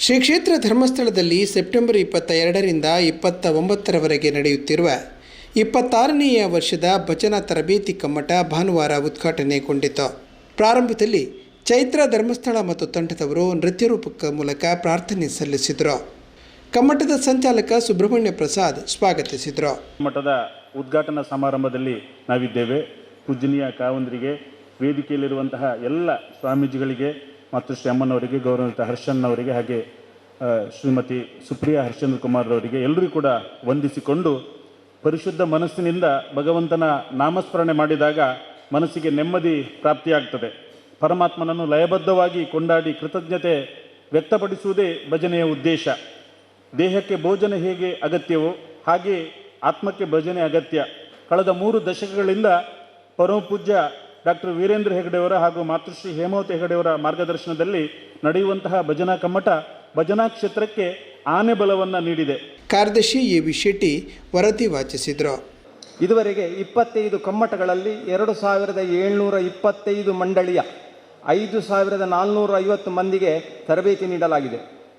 ಶ್ರೀ ಕ್ಷೇತ್ರ ಧರ್ಮಸ್ಥಳದಲ್ಲಿ ಸೆಪ್ಟೆಂಬರ್ ಇಪ್ಪತ್ತ ಎರಡರಿಂದ ಇಪ್ಪತ್ತ ಒಂಬತ್ತರವರೆಗೆ ನಡೆಯುತ್ತಿರುವ ಇಪ್ಪತ್ತಾರನೆಯ ವರ್ಷದ ಭಜನಾ ತರಬೇತಿ ಕಮ್ಮಟ ಭಾನುವಾರ ಉದ್ಘಾಟನೆಗೊಂಡಿತು ಪ್ರಾರಂಭದಲ್ಲಿ ಚೈತ್ರ ಧರ್ಮಸ್ಥಳ ಮತ್ತು ತಂಡದವರು ನೃತ್ಯ ರೂಪಕ ಮೂಲಕ ಪ್ರಾರ್ಥನೆ ಸಲ್ಲಿಸಿದರು. ಕಮ್ಮಟದ ಸಂಚಾಲಕ ಸುಬ್ರಹ್ಮಣ್ಯ ಪ್ರಸಾದ್ ಸ್ವಾಗತಿಸಿದರು. ಮಠದ ಉದ್ಘಾಟನಾ ಸಮಾರಂಭದಲ್ಲಿ ನಾವಿದ್ದೇವೆ. ಪೂಜನೀಯ ಕಾವಂದರಿಗೆ ವೇದಿಕೆಯಲ್ಲಿರುವಂತಹ ಎಲ್ಲ ಸ್ವಾಮೀಜಿಗಳಿಗೆ ಮತ್ತು ಶ್ಯಾಮನವರಿಗೆ ಅಮ್ಮನವರಿಗೆ ಹರ್ಷನ್ ಅವರಿಗೆ ಹಾಗೆ ಶ್ರೀಮತಿ ಸುಪ್ರಿಯಾ ಹರ್ಷೇಂದ್ರ ಕುಮಾರ್ರವರಿಗೆ ಎಲ್ಲರಿಗೂ ಕೂಡ ವಂದಿಸಿಕೊಂಡು ಪರಿಶುದ್ಧ ಮನಸ್ಸಿನಿಂದ ಭಗವಂತನ ನಾಮಸ್ಮರಣೆ ಮಾಡಿದಾಗ ಮನಸ್ಸಿಗೆ ನೆಮ್ಮದಿ ಪ್ರಾಪ್ತಿಯಾಗ್ತದೆ. ಪರಮಾತ್ಮನನ್ನು ಲಯಬದ್ಧವಾಗಿ ಕೊಂಡಾಡಿ ಕೃತಜ್ಞತೆ ವ್ಯಕ್ತಪಡಿಸುವುದೇ ಭಜನೆಯ ಉದ್ದೇಶ. ದೇಹಕ್ಕೆ ಭೋಜನ ಹೇಗೆ ಅಗತ್ಯವೋ ಹಾಗೆ ಆತ್ಮಕ್ಕೆ ಭಜನೆ ಅಗತ್ಯ. ಕಳೆದ ಮೂರು ದಶಕಗಳಿಂದ ಪರಮಪೂಜ್ಯ ಡಾಕ್ಟರ್ ವೀರೇಂದ್ರ ಹೆಗಡೆಯವರ ಹಾಗೂ ಮಾತೃಶ್ರೀ ಹೇಮಾವತಿ ಹೆಗಡೆಯವರ ಮಾರ್ಗದರ್ಶನದಲ್ಲಿ ನಡೆಯುವಂತಹ ಭಜನಾ ಕಮ್ಮಟ ಭಜನಾ ಕ್ಷೇತ್ರಕ್ಕೆ ಆನೆ ಬಲವನ್ನು ನೀಡಿದೆ. ಕಾರ್ಯದರ್ಶಿ ಎ ವಿ ಶೆಟ್ಟಿ ವರದಿ ವಾಚಿಸಿದರು. ಇದುವರೆಗೆ ಇಪ್ಪತ್ತೈದು ಕಮ್ಮಟಗಳಲ್ಲಿ ಎರಡು ಸಾವಿರದ ಏಳ್ನೂರ ಇಪ್ಪತ್ತೈದು ಮಂಡಳಿಯ ಐದು ಸಾವಿರದ ನಾಲ್ನೂರ ಐವತ್ತು ಮಂದಿಗೆ ತರಬೇತಿ ನೀಡಲಾಗಿದೆ.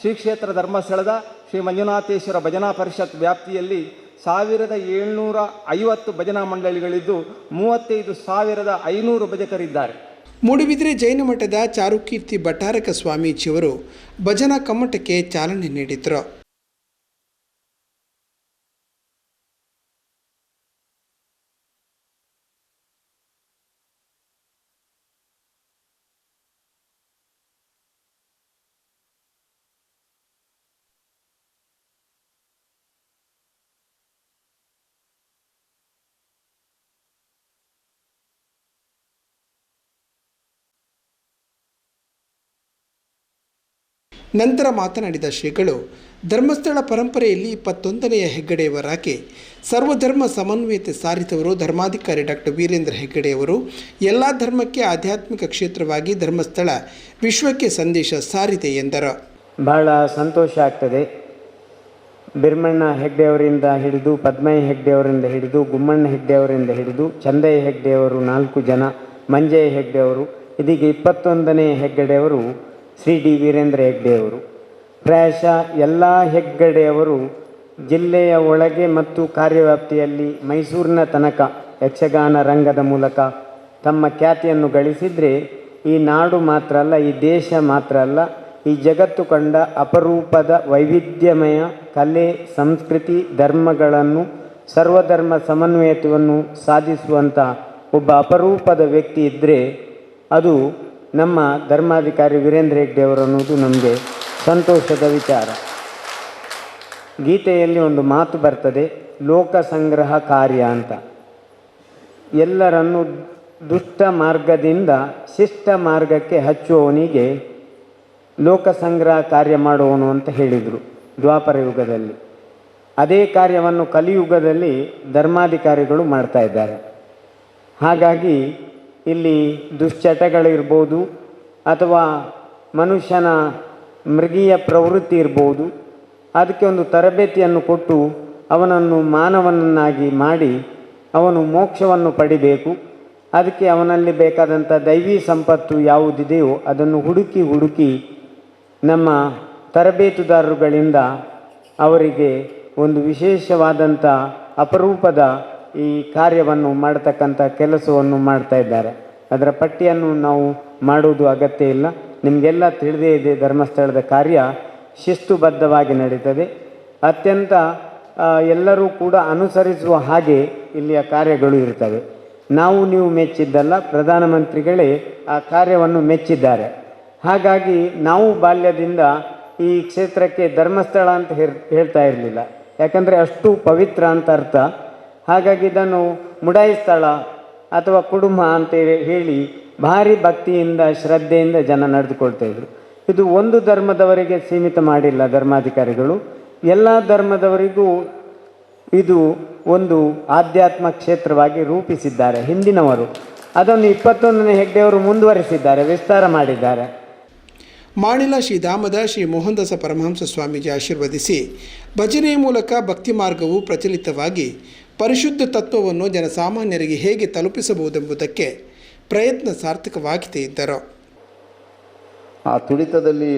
ಶ್ರೀ ಕ್ಷೇತ್ರ ಧರ್ಮಸ್ಥಳದ ಶ್ರೀ ಮಂಜುನಾಥೇಶ್ವರ ಭಜನಾ ಪರಿಷತ್ ವ್ಯಾಪ್ತಿಯಲ್ಲಿ ಸಾವಿರದ ಏಳ್ನೂರ ಐವತ್ತು ಭಜನಾ ಮಂಡಳಿಗಳಿದ್ದು ಮೂವತ್ತೈದು ಸಾವಿರದ ಐನೂರು ಭಜಕರಿದ್ದಾರೆ. ಮೂಡುಬಿದಿರೆ ಜೈನ ಮಠದ ಚಾರುಕೀರ್ತಿ ಭಟ್ಟಾರಕ ಸ್ವಾಮೀಜಿಯವರು ಭಜನಾ ಕಮ್ಮಟಕ್ಕೆ ಚಾಲನೆ ನೀಡಿದರು. ನಂತರ ಮಾತನಾಡಿದ ಶ್ರೀಗಳು ಧರ್ಮಸ್ಥಳ ಪರಂಪರೆಯಲ್ಲಿ ಇಪ್ಪತ್ತೊಂದನೆಯ ಹೆಗ್ಗಡೆಯವರಾಗಿ ಸರ್ವಧರ್ಮ ಸಮನ್ವಯತೆ ಸಾರಿದವರು ಧರ್ಮಾಧಿಕಾರಿ ಡಾಕ್ಟರ್ ವೀರೇಂದ್ರ ಹೆಗ್ಗಡೆಯವರು ಎಲ್ಲ ಧರ್ಮಕ್ಕೆ ಆಧ್ಯಾತ್ಮಿಕ ಕ್ಷೇತ್ರವಾಗಿ ಧರ್ಮಸ್ಥಳ ವಿಶ್ವಕ್ಕೆ ಸಂದೇಶ ಸಾರಿದೆ ಎಂದರು. ಬಹಳ ಸಂತೋಷ ಆಗ್ತದೆ. ಬಿರ್ಮಣ್ಣ ಹೆಗ್ಡೆಯವರಿಂದ ಹಿಡಿದು ಪದ್ಮಯ್ಯ ಹೆಗ್ಡೆಯವರಿಂದ ಹಿಡಿದು, ಗುಮ್ಮಣ್ಣ ಹೆಗ್ಡೆಯವರಿಂದ ಹಿಡಿದು ಚಂದಯ್ಯ ಹೆಗ್ಡೆಯವರು ನಾಲ್ಕು ಜನ ಮಂಜಯ್ಯ ಹೆಗ್ಡೆಯವರು ಇದೀಗ ಇಪ್ಪತ್ತೊಂದನೇ ಹೆಗ್ಗಡೆಯವರು ಶ್ರೀ ಡಿ ವೀರೇಂದ್ರ ಹೆಗ್ಡೆಯವರು ಪ್ರಾಯಶಃ ಎಲ್ಲ ಹೆಗ್ಗಡೆಯವರು ಜಿಲ್ಲೆಯ ಒಳಗೆ ಮತ್ತು ಕಾರ್ಯವ್ಯಾಪ್ತಿಯಲ್ಲಿ ಮೈಸೂರಿನ ತನಕ ಯಕ್ಷಗಾನ ರಂಗದ ಮೂಲಕ ತಮ್ಮ ಖ್ಯಾತಿಯನ್ನು ಗಳಿಸಿದರೆ ಈ ನಾಡು ಮಾತ್ರ ಅಲ್ಲ, ಈ ದೇಶ ಮಾತ್ರ ಅಲ್ಲ, ಈ ಜಗತ್ತು ಕಂಡ ಅಪರೂಪದ ವೈವಿಧ್ಯಮಯ ಕಲೆ, ಸಂಸ್ಕೃತಿ, ಧರ್ಮಗಳನ್ನು, ಸರ್ವಧರ್ಮ ಸಮನ್ವಯತೆಯನ್ನು ಸಾಧಿಸುವಂಥ ಒಬ್ಬ ಅಪರೂಪದ ವ್ಯಕ್ತಿ ಇದ್ದರೆ ಅದು ನಮ್ಮ ಧರ್ಮಾಧಿಕಾರಿ ವೀರೇಂದ್ರ ಹೆಗ್ಡೆ ಅನ್ನೋದು ನಮಗೆ ಸಂತೋಷದ ವಿಚಾರ. ಗೀತೆಯಲ್ಲಿ ಒಂದು ಮಾತು ಬರ್ತದೆ, ಲೋಕ ಸಂಗ್ರಹ ಕಾರ್ಯ ಅಂತ. ಎಲ್ಲರನ್ನು ದುಷ್ಟ ಮಾರ್ಗದಿಂದ ಶಿಷ್ಟ ಮಾರ್ಗಕ್ಕೆ ಹಚ್ಚುವವನಿಗೆ ಲೋಕ ಸಂಗ್ರಹ ಕಾರ್ಯ ಮಾಡುವವನು ಅಂತ ಹೇಳಿದರು ದ್ವಾಪರ ಯುಗದಲ್ಲಿ. ಅದೇ ಕಾರ್ಯವನ್ನು ಕಲಿಯುಗದಲ್ಲಿ ಧರ್ಮಾಧಿಕಾರಿಗಳು ಮಾಡ್ತಾ ಇದ್ದಾರೆ. ಹಾಗಾಗಿ ಇಲ್ಲಿ ದುಶ್ಚಟಗಳಿರ್ಬೋದು ಅಥವಾ ಮನುಷ್ಯನ ಮೃಗೀಯ ಪ್ರವೃತ್ತಿ ಇರ್ಬೋದು. ಅದಕ್ಕೆ ಒಂದು ತರಬೇತಿಯನ್ನು ಕೊಟ್ಟು ಅವನನ್ನು ಮಾನವನನ್ನಾಗಿ ಮಾಡಿ ಅವನು ಮೋಕ್ಷವನ್ನು ಪಡಿಬೇಕು. ಅದಕ್ಕೆ ಅವನಲ್ಲಿ ಬೇಕಾದಂಥ ದೈವಿ ಸಂಪತ್ತು ಯಾವುದಿದೆಯೋ ಅದನ್ನು ಹುಡುಕಿ ಹುಡುಕಿ ನಮ್ಮ ತರಬೇತುದಾರರುಗಳಿಂದ ಅವರಿಗೆ ಒಂದು ವಿಶೇಷವಾದಂಥ ಅಪರೂಪದ ಈ ಕಾರ್ಯವನ್ನು ಮಾಡತಕ್ಕಂಥ ಕೆಲಸವನ್ನು ಮಾಡ್ತಾ ಇದ್ದಾರೆ. ಅದರ ಪಟ್ಟಿಯನ್ನು ನಾವು ಮಾಡುವುದು ಅಗತ್ಯ ಇಲ್ಲ. ನಿಮಗೆಲ್ಲ ತಿಳಿದೇ ಇದೆ ಧರ್ಮಸ್ಥಳದ ಕಾರ್ಯ ಶಿಸ್ತುಬದ್ಧವಾಗಿ ನಡೀತದೆ. ಅತ್ಯಂತ ಎಲ್ಲರೂ ಕೂಡ ಅನುಸರಿಸುವ ಹಾಗೆ ಇಲ್ಲಿಯ ಕಾರ್ಯಗಳು ಇರ್ತವೆ. ನಾವು ನೀವು ಮೆಚ್ಚಿದ್ದಲ್ಲ, ಪ್ರಧಾನಮಂತ್ರಿಗಳೇ ಆ ಕಾರ್ಯವನ್ನು ಮೆಚ್ಚಿದ್ದಾರೆ. ಹಾಗಾಗಿ ನಾವು ಬಾಲ್ಯದಿಂದ ಈ ಕ್ಷೇತ್ರಕ್ಕೆ ಧರ್ಮಸ್ಥಳ ಅಂತ ಹೇಳ್ತಾ ಇರಲಿಲ್ಲ. ಯಾಕಂದರೆ ಅಷ್ಟು ಪವಿತ್ರ ಅಂತ ಅರ್ಥ. ಹಾಗಾಗಿ ಇದನ್ನು ಮುಡಾಯಿ ಸ್ಥಳ ಅಥವಾ ಕುಡುಂಬ ಅಂತ ಹೇಳಿ ಭಾರಿ ಭಕ್ತಿಯಿಂದ, ಶ್ರದ್ಧೆಯಿಂದ ಜನ ನಡೆದುಕೊಳ್ತಾ ಇದ್ರು. ಇದು ಒಂದು ಧರ್ಮದವರಿಗೆ ಸೀಮಿತ ಮಾಡಿಲ್ಲ ಧರ್ಮಾಧಿಕಾರಿಗಳು. ಎಲ್ಲ ಧರ್ಮದವರಿಗೂ ಇದು ಒಂದು ಆಧ್ಯಾತ್ಮ ಕ್ಷೇತ್ರವಾಗಿ ರೂಪಿಸಿದ್ದಾರೆ ಹಿಂದಿನವರು. ಅದನ್ನು ಇಪ್ಪತ್ತೊಂದನೇ ಹೆಗ್ಡೆಯವರು ಮುಂದುವರಿಸಿದ್ದಾರೆ, ವಿಸ್ತಾರ ಮಾಡಿದ್ದಾರೆ. ಮಾಣಿಲ ಶ್ರೀಧಾಮದ ಶ್ರೀ ಮೋಹನದಾಸ ಪರಮಹಂಸ ಸ್ವಾಮೀಜಿ ಆಶೀರ್ವದಿಸಿ ಭಜನೆಯ ಮೂಲಕ ಭಕ್ತಿ ಮಾರ್ಗವು ಪ್ರಚಲಿತವಾಗಿ ಪರಿಶುದ್ಧ ತತ್ವವನ್ನು ಜನಸಾಮಾನ್ಯರಿಗೆ ಹೇಗೆ ತಲುಪಿಸಬಹುದೆಂಬುದಕ್ಕೆ ಪ್ರಯತ್ನ ಸಾರ್ಥಕವಾಗಿದೆ ಇದ್ದರು ಆ ತುಡಿತದಲ್ಲಿ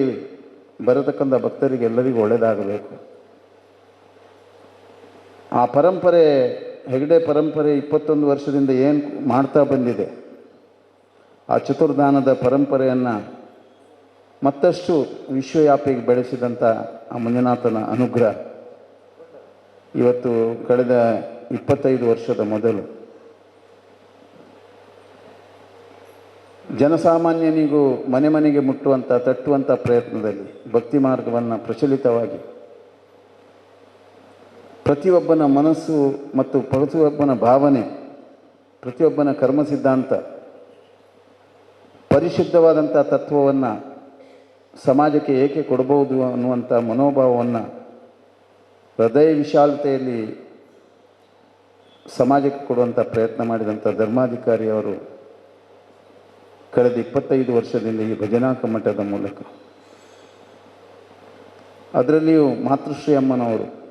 ಬರತಕ್ಕಂಥ ಭಕ್ತರಿಗೆ ಎಲ್ಲರಿಗೂ ಒಳ್ಳೆಯದಾಗಬೇಕು. ಆ ಪರಂಪರೆ, ಹೆಗಡೆ ಪರಂಪರೆ ಇಪ್ಪತ್ತೊಂದು ವರ್ಷದಿಂದ ಏನು ಮಾಡ್ತಾ ಬಂದಿದೆ, ಆ ಚತುರ್ದಾನದ ಪರಂಪರೆಯನ್ನು ಮತ್ತಷ್ಟು ವಿಶ್ವವ್ಯಾಪಿಗೆ ಬೆಳೆಸಿದಂಥ ಆ ಮಂಜುನಾಥನ ಅನುಗ್ರಹ ಇವತ್ತು ಕಳೆದ ಇಪ್ಪತ್ತೈದು ವರ್ಷದ ಮೊದಲು. ಜನಸಾಮಾನ್ಯನಿಗೂ ಮನೆ ಮನೆಗೆ ಮುಟ್ಟುವಂಥ ತಟ್ಟುವಂಥ ಪ್ರಯತ್ನದಲ್ಲಿ, ಭಕ್ತಿ ಮಾರ್ಗವನ್ನು ಪ್ರಚಲಿತವಾಗಿ, ಪ್ರತಿಯೊಬ್ಬನ ಮನಸ್ಸು ಮತ್ತು ಪ್ರತಿಯೊಬ್ಬನ ಭಾವನೆ, ಪ್ರತಿಯೊಬ್ಬನ ಕರ್ಮ ಸಿದ್ಧಾಂತ ಪರಿಶುದ್ಧವಾದಂಥ ತತ್ವವನ್ನು ಸಮಾಜಕ್ಕೆ ಏಕೆ ಕೊಡಬಹುದು ಅನ್ನುವಂಥ ಮನೋಭಾವವನ್ನು, ಹೃದಯ ವಿಶಾಲತೆಯಲ್ಲಿ ಸಮಾಜಕ್ಕೆ ಕೊಡುವಂಥ ಪ್ರಯತ್ನ ಮಾಡಿದಂಥ ಧರ್ಮಾಧಿಕಾರಿಯವರು ಕಳೆದ ಇಪ್ಪತ್ತೈದು ವರ್ಷದಿಂದ ಈ ಭಜನಾ ಕಮ್ಮಟದ ಮೂಲಕ. ಅದರಲ್ಲಿಯೂ ಮಾತೃಶ್ರೀ ಅಮ್ಮನವರು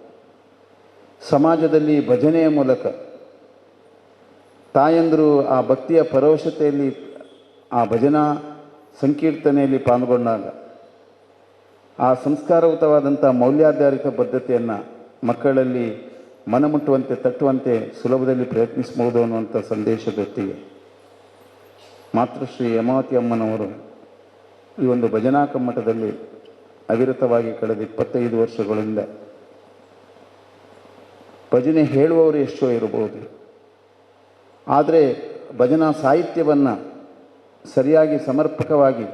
ಸಮಾಜದಲ್ಲಿ ಭಜನೆಯ ಮೂಲಕ ತಾಯಂದರು ಆ ಭಕ್ತಿಯ ಪರವಶತೆಯಲ್ಲಿ ಆ ಭಜನಾ ಸಂಕೀರ್ತನೆಯಲ್ಲಿ ಪಾಲ್ಗೊಂಡಾಗ ಆ ಸಂಸ್ಕಾರಯುತವಾದಂಥ ಮೌಲ್ಯಾಧಾರಿತ ಬದ್ಧತೆಯನ್ನು ಮಕ್ಕಳಲ್ಲಿ ಮನಮುಟ್ಟುವಂತೆ ತಟ್ಟುವಂತೆ ಸುಲಭದಲ್ಲಿ ಪ್ರಯತ್ನಿಸಬಹುದು ಅನ್ನುವಂಥ ಸಂದೇಶದೊತ್ತಿಗೆ ಮಾತೃಶ್ರೀ ಯಮಾವತಿ ಅಮ್ಮನವರು ಈ ಒಂದು ಭಜನಾ ಕಮ್ಮಟದಲ್ಲಿ ಅವಿರತವಾಗಿ ಕಳೆದ ಇಪ್ಪತ್ತೈದು ವರ್ಷಗಳಿಂದ ಭಜನೆ ಹೇಳುವವರು ಎಷ್ಟೋ ಇರಬಹುದು. ಆದರೆ ಭಜನಾ ಸಾಹಿತ್ಯವನ್ನು ಸರಿಯಾಗಿ ಸಮರ್ಪಕವಾಗಿ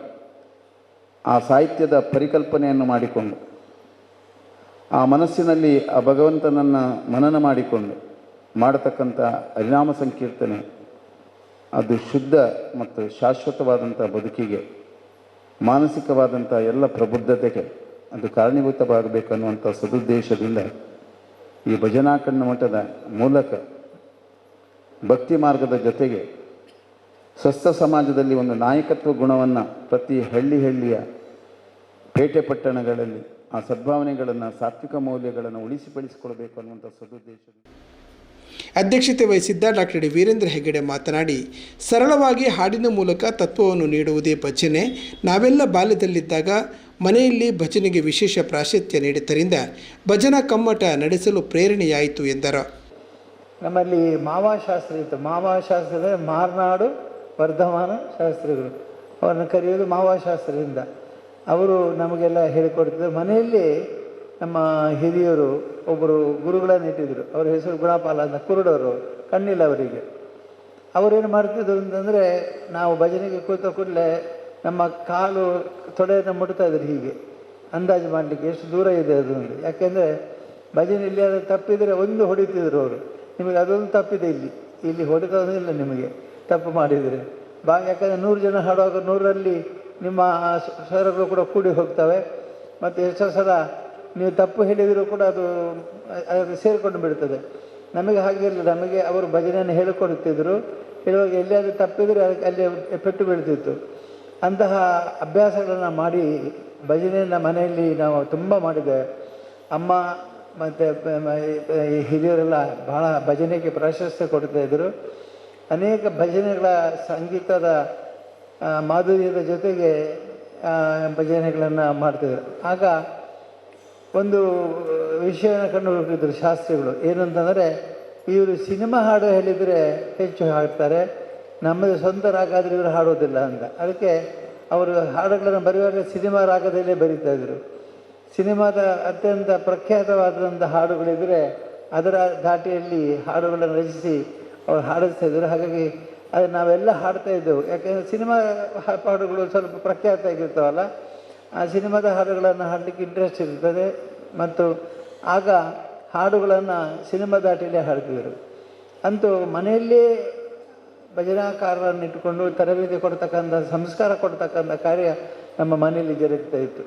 ಆ ಸಾಹಿತ್ಯದ ಪರಿಕಲ್ಪನೆಯನ್ನು ಮಾಡಿಕೊಂಡು ಆ ಮನಸ್ಸಿನಲ್ಲಿ ಆ ಭಗವಂತನನ್ನು ಮನನ ಮಾಡಿಕೊಂಡು ಮಾಡತಕ್ಕಂಥ ಹರಿನಾಮ ಸಂಕೀರ್ತನೆ, ಅದು ಶುದ್ಧ ಮತ್ತು ಶಾಶ್ವತವಾದಂಥ ಬದುಕಿಗೆ ಮಾನಸಿಕವಾದಂಥ ಎಲ್ಲ ಪ್ರಬುದ್ಧತೆಗೆ ಅದು ಕಾರಣೀಭೂತವಾಗಬೇಕನ್ನುವಂಥ ಸದುದ್ದೇಶದಿಂದ ಈ ಭಜನಾ ಕಣ್ಣಮಠದ ಮೂಲಕ ಭಕ್ತಿ ಮಾರ್ಗದ ಜೊತೆಗೆ ಸ್ವಸ್ಥ ಸಮಾಜದಲ್ಲಿ ಒಂದು ನಾಯಕತ್ವ ಗುಣವನ್ನು ಪ್ರತಿ ಹಳ್ಳಿ ಹಳ್ಳಿಯ ಪೇಟೆ ಪಟ್ಟಣಗಳಲ್ಲಿ ಆ ಸದ್ಭಾವನೆಗಳನ್ನು ಸಾತ್ವಿಕ ಮೌಲ್ಯಗಳನ್ನು ಉಳಿಸಿ ಬೆಳೆಸಿಕೊಳ್ಬೇಕು ಅನ್ನುವಂಥ ಸದುದ್ದೇಶ ಅಧ್ಯಕ್ಷತೆ ವಹಿಸಿದ್ದ ಡಾಕ್ಟರ್ ಡಿ ವೀರೇಂದ್ರ ಹೆಗ್ಗಡೆ ಮಾತನಾಡಿ ಸರಳವಾಗಿ ಹಾಡಿನ ಮೂಲಕ ತತ್ವವನ್ನು ನೀಡುವುದೇ ಭಜನೆ. ನಾವೆಲ್ಲ ಬಾಲ್ಯದಲ್ಲಿದ್ದಾಗ ಮನೆಯಲ್ಲಿ ಭಜನೆಗೆ ವಿಶೇಷ ಪ್ರಾಶಸ್ತ್ಯ ನೀಡಿದ್ದರಿಂದ ಭಜನಾ ಕಮ್ಮಟ ನಡೆಸಲು ಪ್ರೇರಣೆಯಾಯಿತು ಎಂದರು. ನಮ್ಮಲ್ಲಿ ಮಾವಾಶಾಸ್ತ್ರ ಇತ್ತು. ಮಾವಾಶಾಸ್ತ್ರದ ಮಾರ್ನಾಡು ವರ್ಧಮಾನ ಶಾಸ್ತ್ರಿಗಳು. ಅವರನ್ನು ಕರೆಯೋದು ಮಾವಾಶಾಸ್ತ್ರಿಯಿಂದ ಅವರು ನಮಗೆಲ್ಲ ಹೇಳಿಕೊಡ್ತಿದ್ರು. ಮನೆಯಲ್ಲಿ ನಮ್ಮ ಹಿರಿಯರು ಒಬ್ಬರು ಗುರುಗಳನ್ನು ಇಟ್ಟಿದ್ದರು ಅವ್ರ ಹೆಸರು ಗುಣಪಾಲ ಅಂತ ಕುರುಡವರು ಕಣ್ಣಿಲ್ಲ ಅವರಿಗೆ. ಅವರೇನು ಮಾಡ್ತಿದ್ರು ಅಂತಂದರೆ, ನಾವು ಭಜನೆಗೆ ಕೂತ ಕೂಡಲೇ ನಮ್ಮ ಕಾಲು ತೊಡೆಯನ್ನು ಮುಟ್ತಾ ಇದ್ರು ಹೀಗೆ. ಅಂದಾಜು ಮಾಡಲಿಕ್ಕೆ ಎಷ್ಟು ದೂರ ಇದೆ ಅದು ಯಾಕೆಂದರೆ ಭಜನೆ ಇಲ್ಲಿ ಅದು ತಪ್ಪಿದರೆ ಒಂದು ಹೊಡಿತಿದ್ರು ಅವರು. ನಿಮಗೆ ಅದೊಂದು ತಪ್ಪಿದೆ ಇಲ್ಲಿ. ಇಲ್ಲಿ ಹೊಡೆತಿಲ್ಲ ನಿಮಗೆ ತಪ್ಪು ಮಾಡಿದರೆ. ಬಾ, ಯಾಕಂದರೆ ನೂರು ಜನ ಹಾಡುವಾಗ ನೂರರಲ್ಲಿ ನಿಮ್ಮ ಸರಗಳು ಸ್ವರಗಳು ಕೂಡ ಕೂಡಿ ಹೋಗ್ತವೆ. ಮತ್ತು ಎಷ್ಟೋ ಸಲ ನೀವು ತಪ್ಪು ಹೇಳಿದರೂ ಕೂಡ ಅದು ಅದು ಸೇರಿಕೊಂಡು ಬಿಡ್ತದೆ. ನಮಗೆ ಹಾಗಿರಲಿಲ್ಲ ನಮಗೆ ಅವರು ಭಜನೆಯನ್ನು ಹೇಳಿಕೊಡುತ್ತಿದ್ದರು ಹೇಳುವಾಗ ಎಲ್ಲಿಯಾದರೂ ತಪ್ಪಿದರೆ ಅದಕ್ಕೆ ಅಲ್ಲಿ ಪೆಟ್ಟು ಬೀಳ್ತಿತ್ತು. ಅಂತಹ ಅಭ್ಯಾಸಗಳನ್ನು ಮಾಡಿ ಭಜನೆಯನ್ನು ಮನೆಯಲ್ಲಿ ನಾವು ತುಂಬ ಮಾಡಿದೆ ಅಮ್ಮ ಮತ್ತು ಹಿರಿಯರೆಲ್ಲ ಬಹಳ ಭಜನೆಗೆ ಪ್ರಾಶಸ್ತ್ಯ ಕೊಡ್ತಾ ಇದ್ದರು ಅನೇಕ ಭಜನೆಗಳ ಸಂಗೀತದ ಮಾಧುರ್ಯದ ಜೊತೆಗೆ ಭಜನೆಗಳನ್ನು ಮಾಡ್ತಿದ್ದರು ಆಗ ಒಂದು ವಿಷಯವನ್ನು ಕಂಡು ಹುಡುಕಿದ್ರು ಶಾಸ್ತ್ರಿಗಳು. ಏನಂತಂದರೆ, ಇವರು ಸಿನಿಮಾ ಹಾಡು ಹೇಳಿದರೆ ಹೆಚ್ಚು ಹಾಡ್ತಾರೆ, ನಮ್ಮದು ಸ್ವಂತ ರಾಗ ಆದರೆ ಇವರು ಹಾಡೋದಿಲ್ಲ ಅಂತ. ಅದಕ್ಕೆ ಅವರು ಹಾಡುಗಳನ್ನು ಬರೆಯುವಾಗ ಸಿನಿಮಾ ರಾಗದಲ್ಲೇ ಬರೀತಾ ಇದ್ದರು ಸಿನಿಮಾದ ಅತ್ಯಂತ ಪ್ರಖ್ಯಾತವಾದಂಥ ಹಾಡುಗಳಿದ್ದರೆ ಅದರ ಧಾಟಿಯಲ್ಲಿ ಹಾಡುಗಳನ್ನು ರಚಿಸಿ ಅವರು ಹಾಡಿಸ್ತಾ ಇದ್ದರು ಹಾಗಾಗಿ ಅದು ನಾವೆಲ್ಲ ಹಾಡ್ತಾ ಇದ್ದೆವು. ಯಾಕೆಂದರೆ ಸಿನಿಮಾ ಹಾಡುಗಳು ಸ್ವಲ್ಪ ಪ್ರಖ್ಯಾತ ಆಗಿರ್ತಾವಲ್ಲ ಆ ಸಿನಿಮಾದ ಹಾಡುಗಳನ್ನು ಹಾಡಲಿಕ್ಕೆ ಇಂಟ್ರೆಸ್ಟ್ ಇರ್ತದೆ. ಮತ್ತು ಆಗ ಹಾಡುಗಳನ್ನು ಸಿನಿಮಾ ದಾಟಿಲೇ ಹಾಡ್ತಿದ್ದರು ಅಂತೂ ಮನೆಯಲ್ಲೇ ಭಜನಾಕಾರರನ್ನು ಇಟ್ಟುಕೊಂಡು ತರಬೇತಿ ಕೊಡ್ತಕ್ಕಂಥ, ಸಂಸ್ಕಾರ ಕೊಡ್ತಕ್ಕಂಥ ಕಾರ್ಯ ನಮ್ಮ ಮನೆಯಲ್ಲಿ ಜರುಗ್ತಾ ಇತ್ತು.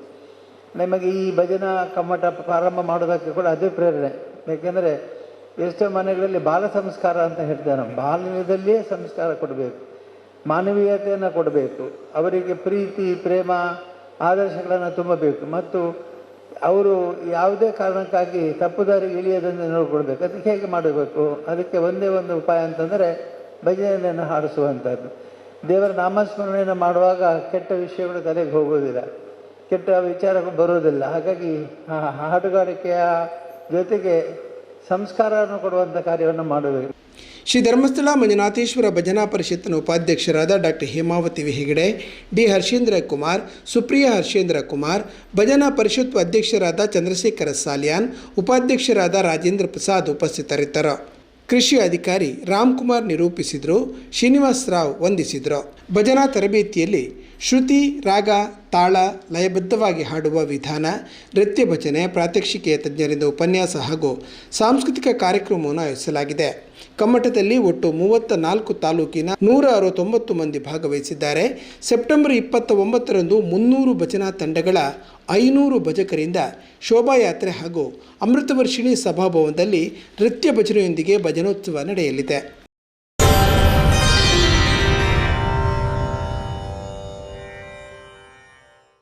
ನಮಗೆ ಈ ಭಜನಾ ಕಮ್ಮಟ ಪ್ರಾರಂಭ ಮಾಡೋದಕ್ಕೆ ಕೂಡ ಅದೇ ಪ್ರೇರಣೆ. ಯಾಕೆಂದರೆ ಎಷ್ಟೋ ಮನೆಗಳಲ್ಲಿ ಬಾಲ ಸಂಸ್ಕಾರ ಅಂತ ಹೇಳ್ತಾರೆ. ನಾವು ಬಾಲ್ಯದಲ್ಲಿಯೇ ಸಂಸ್ಕಾರ ಕೊಡಬೇಕು, ಮಾನವೀಯತೆಯನ್ನು ಕೊಡಬೇಕು, ಅವರಿಗೆ ಪ್ರೀತಿ, ಪ್ರೇಮ, ಆದರ್ಶಗಳನ್ನು ತುಂಬಬೇಕು. ಮತ್ತು ಅವರು ಯಾವುದೇ ಕಾರಣಕ್ಕಾಗಿ ತಪ್ಪು ದಾರಿಗೆ ಇಳಿಯದಂತೆ ನೋಡಿಕೊಳ್ಬೇಕು. ಅದಕ್ಕೆ ಹೇಗೆ ಮಾಡಬೇಕು? ಅದಕ್ಕೆ ಒಂದೇ ಒಂದು ಉಪಾಯ ಅಂತಂದರೆ ಭಜನೆಯನ್ನು ಹಾಡಿಸುವಂಥದ್ದು. ದೇವರ ನಾಮಸ್ಮರಣೆಯನ್ನು ಮಾಡುವಾಗ ಕೆಟ್ಟ ವಿಷಯಗಳು ತಲೆಗೆ ಹೋಗೋದಿಲ್ಲ ಕೆಟ್ಟ ವಿಚಾರಗಳು ಬರೋದಿಲ್ಲ ಹಾಗಾಗಿ ಹಾಡುಗಾರಿಕೆಯ ಜೊತೆಗೆ ಸಂಸ್ಕಾರವನ್ನು ಕೊಡುವಂಥ ಕಾರ್ಯವನ್ನು ಮಾಡಬೇಕು ಶ್ರೀ ಧರ್ಮಸ್ಥಳ ಮಂಜುನಾಥೇಶ್ವರ ಭಜನಾ ಪರಿಷತ್ತಿನ ಉಪಾಧ್ಯಕ್ಷರಾದ ಡಾಕ್ಟರ್ ಹೇಮಾವತಿ ಹೆಗಡೆ ಡಿ ಹರ್ಷೇಂದ್ರ ಕುಮಾರ್, ಸುಪ್ರಿಯ ಹರ್ಷೇಂದ್ರ ಕುಮಾರ್, ಭಜನಾ ಪರಿಷತ್ ಅಧ್ಯಕ್ಷರಾದ ಚಂದ್ರಶೇಖರ ಸಾಲಿಯಾನ್, ಉಪಾಧ್ಯಕ್ಷರಾದ ರಾಜೇಂದ್ರ ಪ್ರಸಾದ್ ಉಪಸ್ಥಿತರಿದ್ದರು. ಕೃಷಿ ಅಧಿಕಾರಿ ರಾಮ್ಕುಮಾರ್ ನಿರೂಪಿಸಿದರು, ಶ್ರೀನಿವಾಸ್ ರಾವ್ ವಂದಿಸಿದರು. ಭಜನಾ ತರಬೇತಿಯಲ್ಲಿ ಶ್ರುತಿ, ರಾಗ, ತಾಳ ಲಯಬದ್ಧವಾಗಿ ಹಾಡುವ ವಿಧಾನ, ನೃತ್ಯ ಭಜನೆ ಪ್ರಾತ್ಯಕ್ಷಿಕೆಯ ತಜ್ಞರಿಂದ ಉಪನ್ಯಾಸ ಹಾಗೂ ಸಾಂಸ್ಕೃತಿಕ ಕಾರ್ಯಕ್ರಮವನ್ನು ಆಯೋಜಿಸಲಾಗಿದೆ. ಕಮ್ಮಟದಲ್ಲಿ ಒಟ್ಟು ಮೂವತ್ತ ನಾಲ್ಕು ತಾಲೂಕಿನ ನೂರ ಅರವತ್ತೊಂಬತ್ತು ಮಂದಿ ಭಾಗವಹಿಸಿದ್ದಾರೆ. ಸೆಪ್ಟೆಂಬರ್ ಇಪ್ಪತ್ತ ಒಂಬತ್ತರಂದು ಮುನ್ನೂರು ಭಜನಾ ತಂಡಗಳ ಐನೂರು ಭಜಕರಿಂದ ಶೋಭಾಯಾತ್ರೆ ಹಾಗೂ ಅಮೃತವರ್ಷಿಣಿ ಸಭಾಭವನದಲ್ಲಿ ನೃತ್ಯ ಭಜನೆಯೊಂದಿಗೆ ಭಜನೋತ್ಸವ ನಡೆಯಲಿದೆ.